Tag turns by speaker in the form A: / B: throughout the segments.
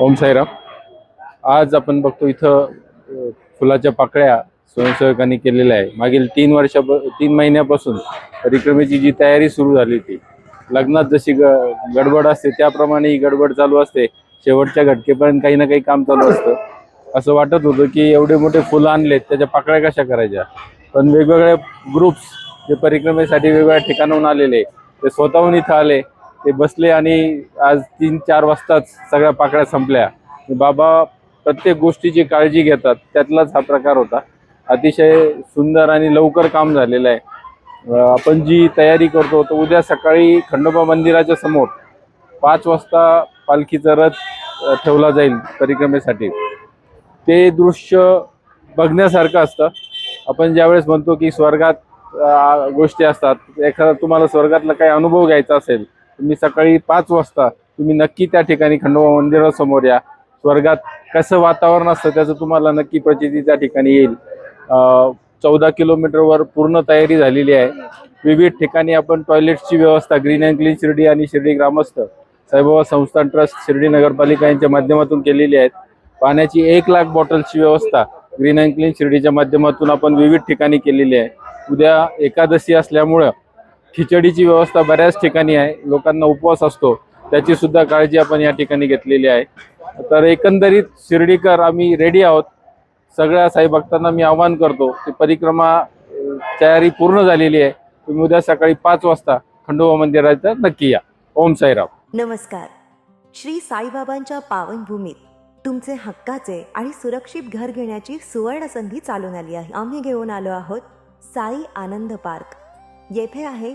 A: ओम साईराम. आज आपण बघतो इथं फुलाच्या पाकळ्या स्वयंसेवकांनी केलेल्या आहे मागील तीन वर्षा तीन महिन्यापासून परिक्रमेची जी तयारी सुरू झाली ती लग्नात जशी ग गडबड असते त्याप्रमाणे ही गडबड चालू असते. शेवटच्या घटकेपर्यंत काही ना काही काम चालू असतं. असं वाटत होतं की एवढे मोठे फुलं आणलेत त्याच्या पाकळ्या कशा करायच्या? पण वेगवेगळे ग्रुप्स जे परिक्रमेसाठी वेगवेगळ्या ठिकाणाहून आलेले ते स्वतःहून इथं आले. ते बसले आणि आज तीन चार वाजताच सगळ्या पाकळ्या संपल्या. बाबा प्रत्येक गोष्टीची काळजी घेतात. त्यातलाच हा प्रकार होता. अतिशय सुंदर आणि लवकर काम झालेलं आहे. आपण जी तयारी करतो तर उद्या सकाळी खंडोबा मंदिराच्या समोर पाच वाजता पालखीचा रथ ठेवला जाईल परिक्रमेसाठी. ते दृश्य बघण्यासारखं असतं. आपण ज्यावेळेस म्हणतो की स्वर्गात गोष्टी असतात एखादा तुम्हाला स्वर्गातला काही अनुभव घ्यायचा असेल तुम्ही सकाळी पाच वाजता तुम्ही नक्की त्या ठिकाणी खंडोबा मंदिरासमोर या. स्वर्गात कसं वातावरण असतं त्याचं तुम्हाला नक्की प्रचिती त्या ठिकाणी येईल. चौदा किलोमीटरवर पूर्ण तयारी झालेली आहे. विविध ठिकाणी आपण टॉयलेट्सची व्यवस्था ग्रीन अँड क्लीन शिर्डी आणि शिर्डी ग्रामस्थ साईबाबा संस्थान ट्रस्ट शिर्डी नगरपालिका यांच्या माध्यमातून केलेली आहेत. पाण्याची एक लाख बॉटल्सची व्यवस्था ग्रीन अँड क्लीन शिर्डीच्या माध्यमातून आपण विविध ठिकाणी केलेली आहे. उद्या एकादशी असल्यामुळं खिचडीची व्यवस्था बऱ्याच ठिकाणी आहे. लोकांना उपवास असतो. त्याची सुद्धा काळजी आपण या ठिकाणी घेतलेली आहे. तर एकंदरीत शिर्डीकर आम्ही रेडी आहोत. सगळ्या साई भक्तांना मी आवाहन करतो की परिक्रमा तयारी पूर्ण झालेली आहे. तुम्ही उद्या सकाळी पाच वाजता खंडोबा मंदिराचा नक्की या. ओम साईराम.
B: नमस्कार. श्री साईबाबांच्या पावनभूमीत तुमचे हक्काचे आणि सुरक्षित घर घेण्याची सुवर्ण संधी चालून आली आहे. आम्ही घेऊन आलो आहोत साई आनंद पार्क. येथे आहे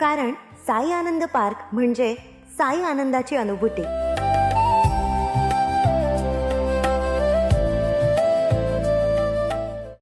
B: कारण साई आनंद पार्क म्हणजे साई आनंदाची अनुभूती.